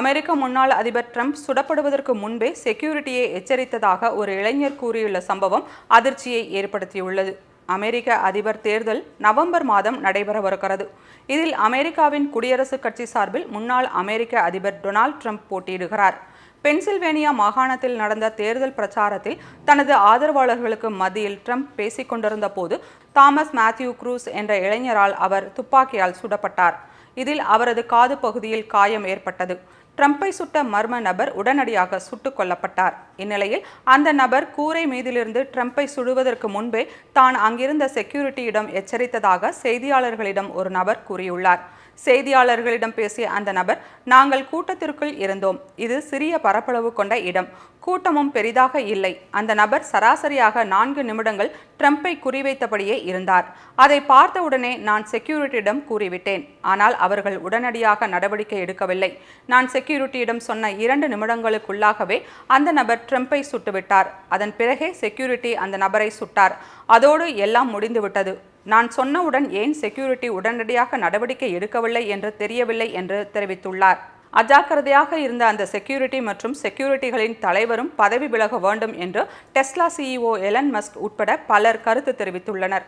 அமெரிக்க முன்னாள் அதிபர் ட்ரம்ப் சுடப்படுவதற்கு முன்பே செக்யூரிட்டியை எச்சரித்ததாக ஒரு இளைஞர் கூறியுள்ள சம்பவம் அதிர்ச்சியை ஏற்படுத்தியுள்ளது. அமெரிக்க அதிபர் தேர்தல் நவம்பர் மாதம் நடைபெறவிருக்கிறது இதில் அமெரிக்காவின் குடியரசுக் கட்சி சார்பில் முன்னாள் அமெரிக்க அதிபர் டொனால்ட் ட்ரம்ப் போட்டியிடுகிறார். பென்சில்வேனியா மாகாணத்தில் நடந்த தேர்தல் பிரச்சாரத்தில் தனது ஆதரவாளர்களுக்கு மத்தியில் ட்ரம்ப் பேசிக் கொண்டிருந்த போது தாமஸ் மேத்யூ க்ரூஸ் என்ற இளைஞரால் அவர் துப்பாக்கியால் சுடப்பட்டார். இதில் அவரது காது பகுதியில் காயம் ஏற்பட்டது. ட்ரம்பை சுட்ட மர்ம நபர் உடனடியாக சுட்டுக் கொல்லப்பட்டார். இந்நிலையில் அந்த நபர் கூரை மீதிலிருந்து ட்ரம்பை சுடுவதற்கு முன்பே தான் அங்கிருந்த செக்யூரிட்டியிடம் எச்சரித்ததாக செய்தியாளர்களிடம் ஒரு நபர் கூறியுள்ளார். செய்தியாளர்களிடம் பேசிய அந்த நபர் நாங்கள் கூட்டத்திற்குள் இருந்தோம். இது சிறிய பரப்பளவு கொண்ட இடம். கூட்டமும் பெரிதாக இல்லை அந்த நபர் சராசரியாக நான்கு நிமிடங்கள் ட்ரம்பை குறிவைத்தபடியே இருந்தார். அதை பார்த்தவுடனே நான் செக்யூரிட்டியிடம் கூறிவிட்டேன். ஆனால் அவர்கள் உடனடியாக நடவடிக்கை எடுக்கவில்லை. நான் செக்யூரிட்டியிடம் சொன்ன இரண்டு நிமிடங்களுக்குள்ளாகவே அந்த நபர் ட்ரம்பை சுட்டுவிட்டார். அதன் பிறகே செக்யூரிட்டி அந்த நபரை சுட்டார். அதோடு எல்லாம் முடிந்துவிட்டது. நான் சொன்னவுடன் ஏன் செக்யூரிட்டி உடனடியாக நடவடிக்கை எடுக்கவில்லை என்று தெரியவில்லை என்று தெரிவித்துள்ளார். அஜாக்கிரதையாக இருந்த அந்த செக்யூரிட்டி மற்றும் செக்யூரிட்டிகளின் தலைவரும் பதவி விலக வேண்டும் என்று டெஸ்லா சிஇஓ எலன் மஸ்க் உட்பட பலர் கருத்து தெரிவித்துள்ளனர்.